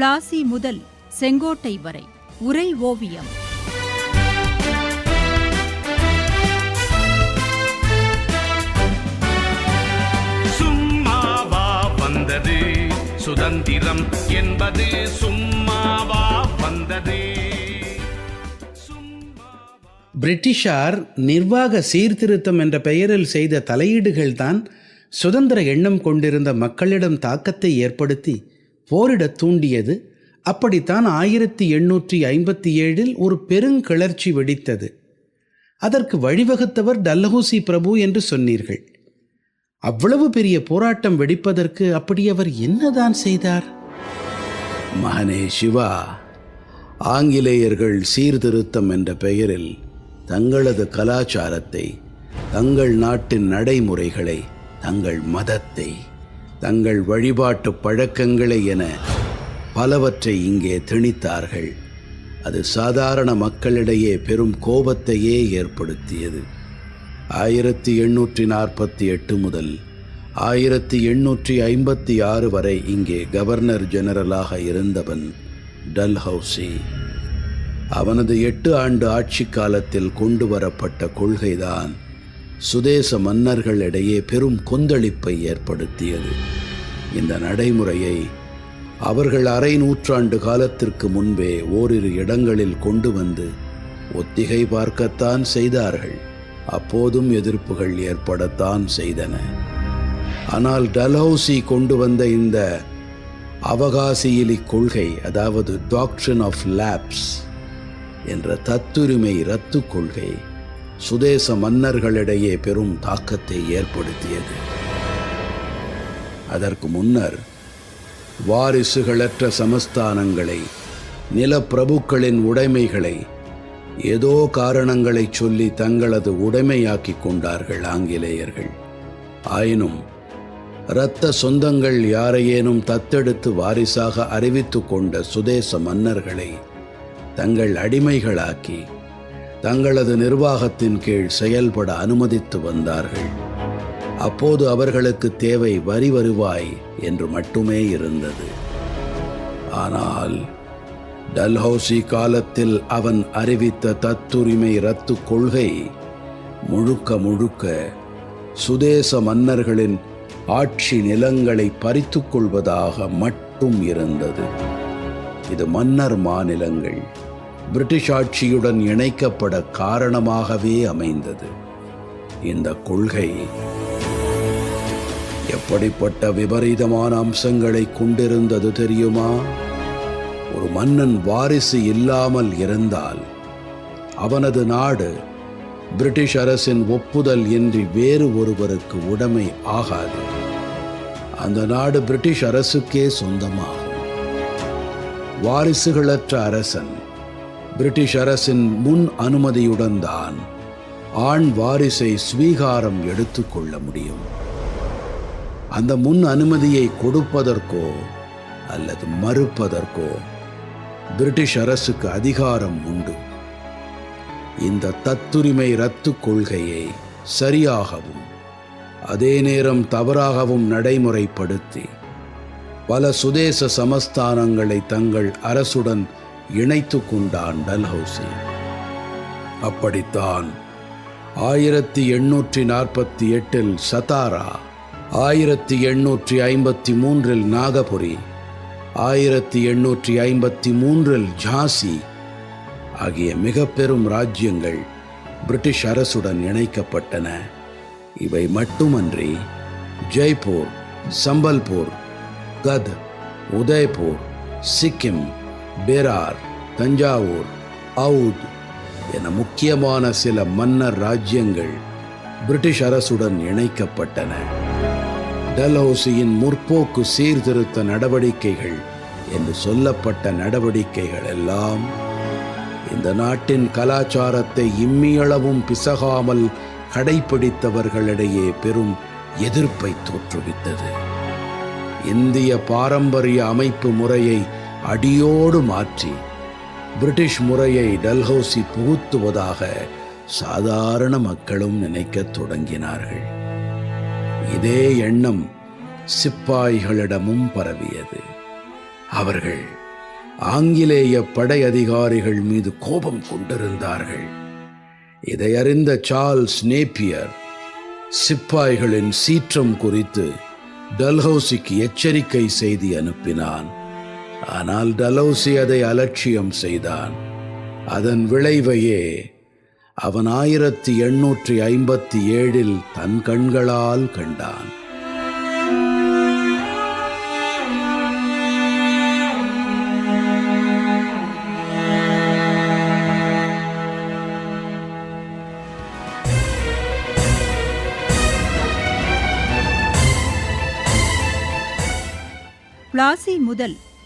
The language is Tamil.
பிளாசி முதல் செங்கோட்டை வரை உரை ஓவியம். சும்மாவா வந்தது. சுதந்திரம் என்பது சும்மாவா வந்தது. பிரிட்டிஷார் நிர்வாக சீர்திருத்தம் என்ற பெயரில் செய்த தலையீடுகள்தான் சுதந்திர எண்ணம் கொண்டிருந்த மக்களிடம் தாக்கத்தை ஏற்படுத்தி போரிடத் தூண்டியது. அப்படித்தான் ஆயிரத்தி எண்ணூற்றி ஐம்பத்தி ஏழில் ஒரு பெருங்கிளர்ச்சி வெடித்தது. அதற்கு வழிவகுத்தவர் டல்லஹூசி பிரபு என்று சொன்னீர்கள். அவ்வளவு பெரிய போராட்டம் வெடிப்பதற்கு அப்படி அவர் என்னதான் செய்தார்? மகனே சிவா ஆங்கிலேயர்கள் சீர்திருத்தம் என்ற பெயரில் தங்களது கலாச்சாரத்தை தங்கள் நாட்டின் நடைமுறைகளை தங்கள் மதத்தை தங்கள் வழிபாட்டு பழக்கங்களை என பலவற்றை இங்கே திணித்தார்கள். அது சாதாரண மக்களிடையே பெரும் கோபத்தையே ஏற்படுத்தியது. ஆயிரத்தி எண்ணூற்றி நாற்பத்தி எட்டு முதல் ஆயிரத்தி எண்ணூற்றி ஐம்பத்தி ஆறு வரை இங்கே கவர்னர் ஜெனரலாக இருந்தவன் டல்ஹவுசி. அவனது எட்டு ஆண்டு ஆட்சி காலத்தில் கொண்டு வரப்பட்ட கொள்கைதான் சுதேச மன்னர்களிடையே பெரும் கொந்தளிப்பை ஏற்படுத்தியது. இந்த நடைமுறையை அவர்கள் அரை நூற்றாண்டு காலத்திற்கு முன்பே ஓரிரு இடங்களில் கொண்டு வந்து ஒத்திகை பார்க்கத்தான் செய்தார்கள். அப்போதும் எதிர்ப்புகள் ஏற்படத்தான் செய்தன. ஆனால் டல்ஹவுசி கொண்டு வந்த இந்த அவகாசியிலி கொள்கை அதாவது டாக்ட்ரின் ஆஃப் லேப்ஸ் என்ற தத்துரிமை ரத்து கொள்கை சுதேச மன்னர்களிடையே பெரும் தாக்கத்தை ஏற்படுத்தியது. அதற்கு முன்னர் வாரிசுகளற்ற சமஸ்தானங்களை நிலப்பிரபுக்களின் உடைமைகளை ஏதோ காரணங்களை சொல்லி தங்களது உடைமையாக்கிக் கொண்டார்கள் ஆங்கிலேயர்கள். ஆயினும் இரத்த சொந்தங்கள் யாரையேனும் தத்தெடுத்து வாரிசாக அறிவித்து கொண்ட சுதேச மன்னர்களை தங்கள் அடிமைகளாக்கி தங்களது நிர்வாகத்தின் கீழ் செயல்பட அனுமதித்து வந்தார்கள். அப்போது அவர்களுக்கு தேவை வரி வருவாய் என்று மட்டுமே இருந்தது. ஆனால் டல்ஹௌசி காலத்தில் அவன் அறிவித்த தத்துரிமை ரத்து கொள்கை முழுக்க முழுக்க சுதேச மன்னர்களின் ஆட்சி நிலங்களை பறித்துக்கொள்வதாக மட்டும் இருந்தது. இது மன்னர் மாநிலங்கள். பிரிட்டிஷ் ஆட்சியுடன் இணைக்கப்பட காரணமாகவே அமைந்தது. இந்த கொள்கை எப்படிப்பட்ட விபரீதமான அம்சங்களை கொண்டிருந்தது தெரியுமா? ஒரு மன்னன் வாரிசு இல்லாமல் இருந்தால் அவனது நாடு பிரிட்டிஷ் அரசின் ஒப்புதல் இன்றி வேறு ஒருவருக்கு உடைமை ஆகாது. அந்த நாடு பிரிட்டிஷ் அரசுக்கே சொந்தமாகும். வாரிசுகளற்ற அரசன் பிரிட்டிஷ் அரசின் முன் அனுமதியுடன் தான் ஆண் வாரிசை ஸ்வீகாரம் எடுத்துக்கொள்ள முடியும். அந்த முன் அனுமதியை கொடுப்பதற்கோ அல்லது மறுப்பதற்கோ பிரிட்டிஷ் அரசுக்கு அதிகாரம் உண்டு. இந்த தத்துரிமை ரத்து கொள்கையை சரியாகவும் அதே நேரம் தவறாகவும் நடைமுறைப்படுத்தி பல சுதேச சமஸ்தானங்களை தங்கள் அரசுடன் இணைத்து கொண்டான் டல்ஹவுசி. அப்படித்தான் ஆயிரத்தி எண்ணூற்றி நாற்பத்தி எட்டில் சதாரா ஆயிரத்தி எண்ணூற்றி ஐம்பத்தி மூன்றில் நாகபுரி ஆயிரத்தி எண்ணூற்றி ஐம்பத்தி மூன்றில் ஜான்சி ஆகிய மிக பெரும் ராஜ்யங்கள் பிரிட்டிஷ் அரசுடன் இணைக்கப்பட்டன. இவை மட்டுமன்றி ஜெய்ப்பூர் சம்பல்பூர் கத் உதய்பூர் சிக்கிம் பேரார் தஞ்சாவூர் அவுத் என முக்கியமான சில மன்னர் ராஜ்யங்கள் பிரிட்டிஷ் அரசுடன் இணைக்கப்பட்டன. டல்ஹௌசியின் முற்போக்கு சீர்திருத்த நடவடிக்கைகள் என்று சொல்லப்பட்ட நடவடிக்கைகள் எல்லாம் இந்த நாட்டின் கலாச்சாரத்தை இம்மியளவும் பிசகாமல் கடைபிடித்தவர்களிடையே பெரும் எதிர்ப்பை தோற்றுவித்தது. இந்திய பாரம்பரிய அமைப்பு முறையை அடியோடு மாற்றி பிரிட்டிஷ் முறையை டல்ஹௌசி புகுத்துவதாக சாதாரண மக்களும் நினைக்கத் தொடங்கினார்கள். இதே எண்ணம் சிப்பாய்களிடமும் பரவியது. அவர்கள் ஆங்கிலேய படை அதிகாரிகள் மீது கோபம் கொண்டிருந்தார்கள். இதை அறிந்த சார்ல்ஸ் நேப்பியர் சிப்பாய்களின் சீற்றம் குறித்து டல்ஹௌசிக்கு எச்சரிக்கை செய்தி அனுப்பினான். ஆனால் டலௌசி அதை அலட்சியம் செய்தான். அதன் விளைவையே அவன் ஆயிரத்தி எண்ணூற்றி ஐம்பத்தி ஏழில் தன் கண்களால் கண்டான். பிளாசி முதல்